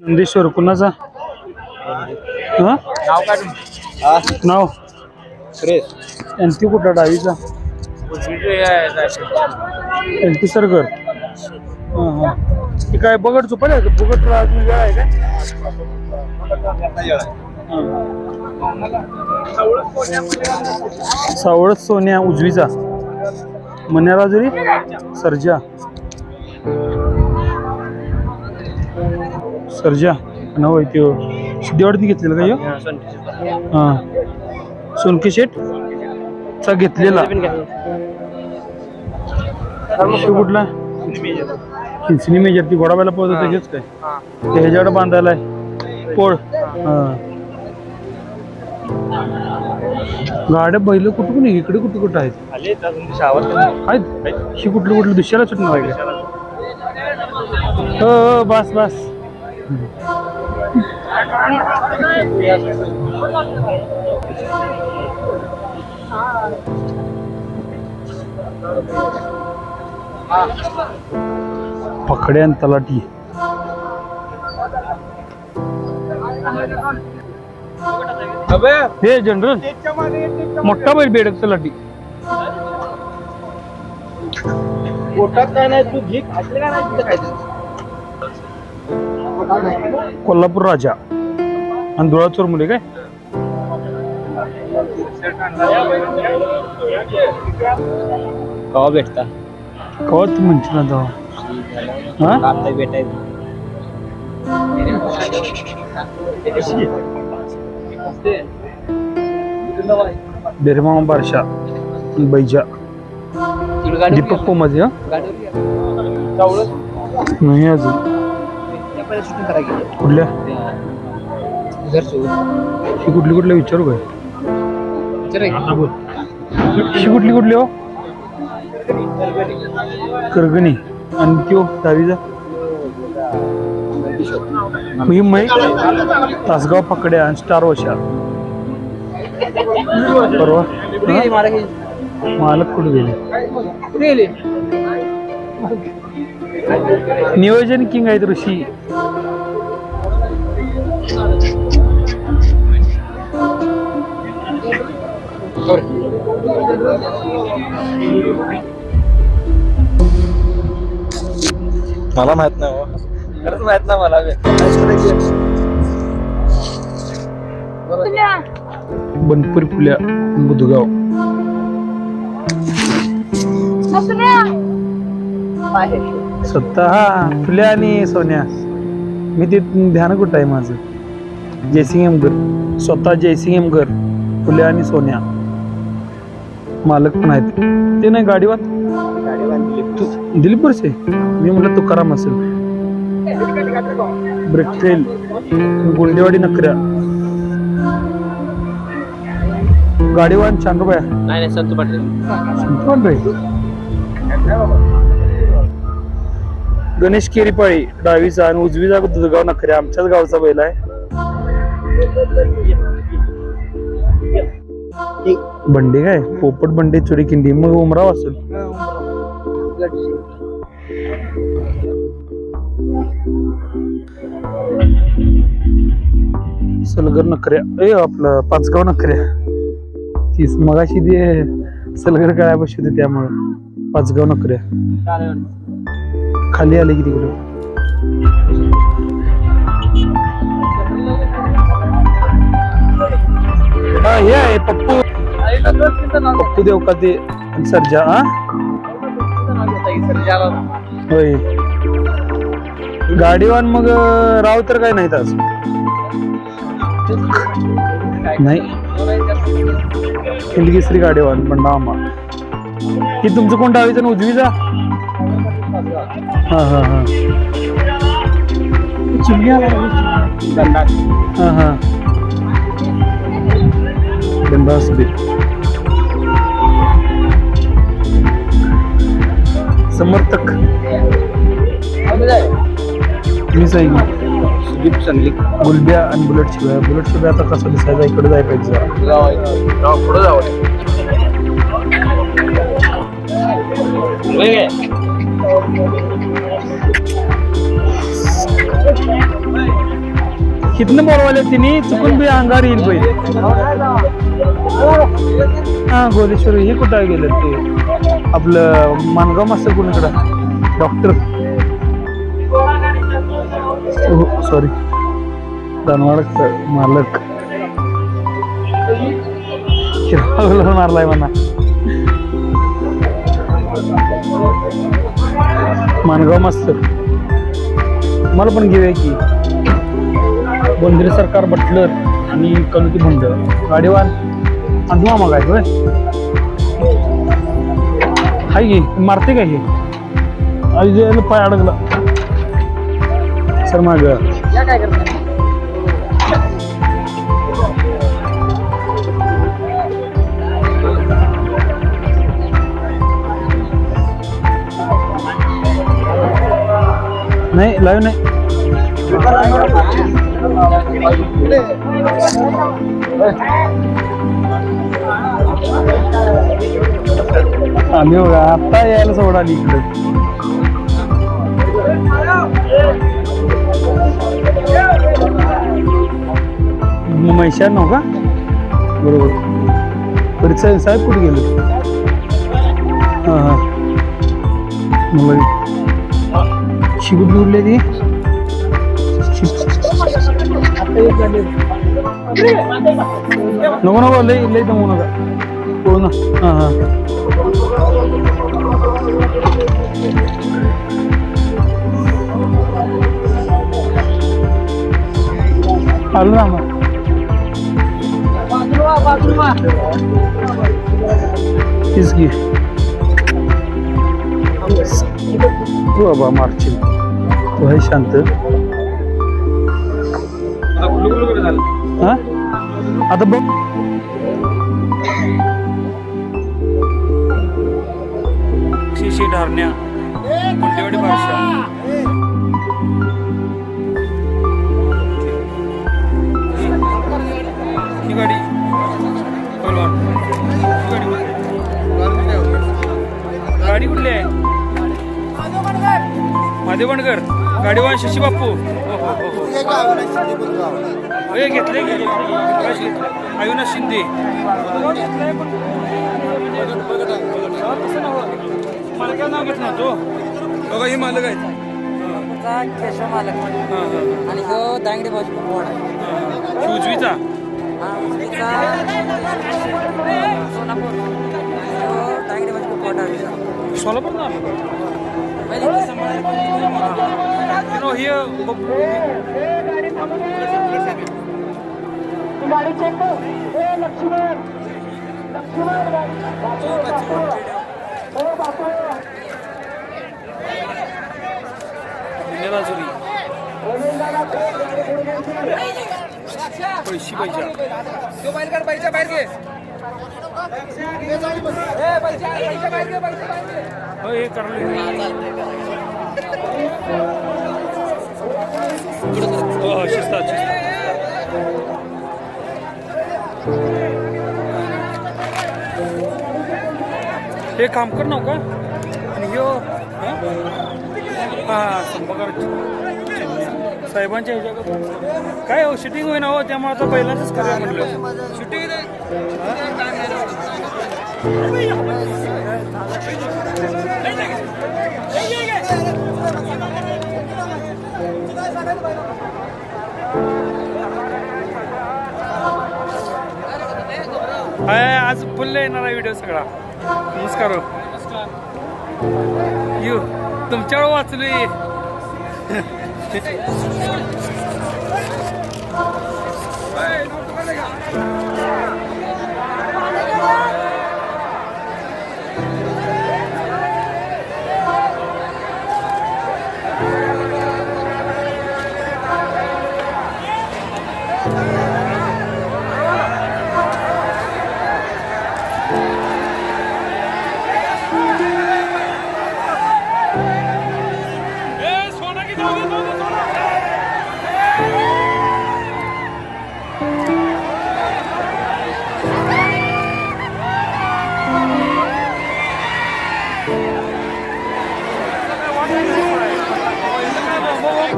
नंदेश्वर कुणाचा? हा? नाव? काढून नाव एन टी कुठला डावीचा एन टी सरगर हां हां. ते काय बगड चुपल आहे का? बगड अजून वेळ आहे काय? सावळत सोन्या उजवीचा. मन्याराजुरी सर्जा. सर्जा नाव आहे त्यो. सिद्धेवाडीत घेतलेलं का ह्यो? हा सोनके शेठ? चा घेतलेला. कुठला? किंचणी मेजर. ती घोडाबायला पळत होतं हेच काय? ते ह्याच्याकडे बांधायला आहे पोळ. हा. गाड्या बैल कुठं कुठे इकडे कुठं कुठं आहेत? आहेत ही कुठलं कुठलं? दुसऱ्याला सुटणार आहे का? हो हो बस बस. पकड्यान तलाठी. हे जनरल मोठा बैल बेडक तलाठी. पोटात काय नाही तू घे घातले का नाही कोल्हापूर राजा. आणि धुळाचोर मुले काय? कवा भेटता? कवा तू म्हणशील ना तेव्हा? हा? आता भेटायचं. बारशा बैजा. दीपक पोमाचे हा? नाही अजून. कुठल्या? ही कुठली कुठल्या विचारू काय? ही कुठली कुठली हो? करगणी. आणि त्यो दहावीचा मी मै तासगाव पकड्या आणि स्टार वशा परवा? हा? मालक कुठे गेले? नियोजन किंग आहेत ऋषी मला माहीत नाही हो. खरंच माहीत नाही मला बनपुरी फुल्या बुधगाव सत्ता हा फुल्या आणि सोन्या. मी ते ध्यान कुठं आहे माझं? जयसिंग एमगर. स्वतः जयसिंग एमगर फुल्या आणि सोन्या. मालक पण आहेत. ते नाही गाडीवर तू दिलीपूरचे मी म्हटलं तुकाराम असेल. ब्रेक ट्रेल गुंडेवाडी नकऱ्या. गाडीवान चांगोबाया नाही नाही संतू पाटील. कोण रे. गणेश केरीपाळी डावीचा आणि उजवीचा दुधगाव नखरे आमच्याच गावचा बैल आहे. बंडी काय? पोपट बंडी चोरी किंडी. मग उमराव असेल. सलगर नखऱ्या. ए आपलं पाचगाव नखऱ्या. तीच मगाशी ते सलगर काय बशी होते त्यामुळं. पाचगाव नखऱ्या. खाली आले की तिकडे. हा हे आहे पप्पू. पप्पू देव का ते सर्जा हा होय. गाडीवान मग राव तर काय नाहीत आज. नाही. हिंदकेसरी गाडीवान पण नामा ही तुमचं कोण डावीचं ना उजवीचा? हा हा हा. हा हा. बिंदास बीर समर्थक. मी सही सुदीप संगली गुलब्या आणि बुलेट शिवाय. बुलेट शिवाय आता कसं दिसायचा? इकडे जाय पाहिजे. जरा. पुढे जावं. हिथनं बोलवायला तिने चुकून बी अंगावर येईल पहिले. हा गोरेश्वर हे कुठं गेलं ते? आपलं मानगाव मास्तर कुणीकडं? डॉक्टर. हो, सॉरी दानवाड मालक. मारलाय म्हणा. मानगाव मस्त. मला पण घेऊया की. बंदिर सरकार बटलर आणि कलुकी भंड. गाडीवान अंधवा मग आहे होय. घे मारते काय हे? पाय अडकला. सर माग. नाही लाईव्ह नाही. आम्ही बघा आता यायला सोड आली इकडे. म्हैशार नव हो का? बरोबर. परिचय साहेब कुठे गेले? हां हां. मला शिकून उरले ती? नको नको लई लई दमू नका. हो ना हां हां. आलो ना मग. तीच घे. तू बाबा मारशील. तू आहे शांत. हा? आता बघ. शिशी ढारण्या. कुंटेवाडी भाषा? ही गाडी. गाडी कुठली आहे? महादेवणकर गाडी गाडीवान शशी बाप्पू हो, घेतले घेतले. अविनाश शिंदे. मालकाचं नाव घेतलं तो बघा ही मालक आहेत. चा केशव मालक. हां हां आणि ह्यो दांगडी भाजी पोड आहे उजवीचा? हा उजवीचा सोनापूर आणि ह्यो दांगडी आहे सोलापूर ना पहिले ती सांभाळायला नो हे राजुरी पैशी पैसा हो हे करले हो हो शिस्तात शिस्तात हे काम कर ना का आणि ह्यो हा साहेबांच्या काय हो शूटिंग होईना हो त्यामुळे आता पहिल्यांदाच करा म्हटलं शूटिंग आज फुल येणार आहे व्हिडिओ सगळा. नमस्कार हो. यू तुमच्यावर वाचलोय का?